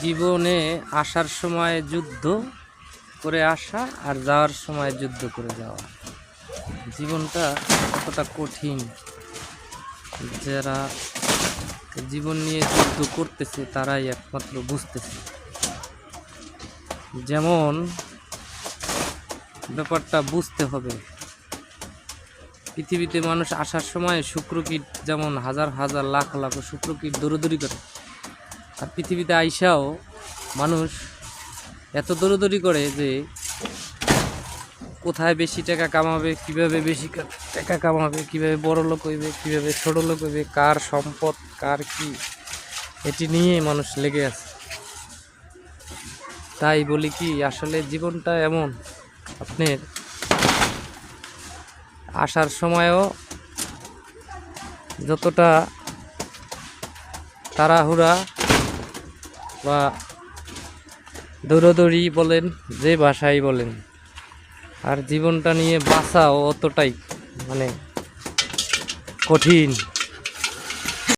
জীবনে আসার সময় যুদ্ধ করে আসা আর যাওয়ার সময় যুদ্ধ করে যাওয়া। জীবনটা কতটা কঠিন। যারা জীবন নিয়ে যুদ্ধ করতেছে, তারাই একমাত্র বুঝতেছে। যেমন ব্যাপারটা বুঝতে হবে। পৃথিবীতে মানুষ আসার সময় শুক্রকীট যেমন হাজার হাজার লাখ লাখ শুক্রকীট দৌড়দৌড়ি করে আর পৃথিবীতে আইসাও মানুষ এত দৌড়দৌড়ি করে যে কোথায় বেশি টাকা কামাবে, কীভাবে বেশি টাকা কামাবে, কীভাবে বড় লোক হইবে, কীভাবে ছোট লোক হইবে, কার সম্পদ, কার কি, এটি নিয়ে মানুষ লেগে আছে। তাই বলি কি, আসলে জীবনটা এমন, আপনার আসার সময়ও যতটা তাড়াহুড়া বা দৌড়দৌড়ি বলেন যে ভাষাই বলেন আর জীবনটা নিয়ে বাঁচাও অতটাই মানে কঠিন।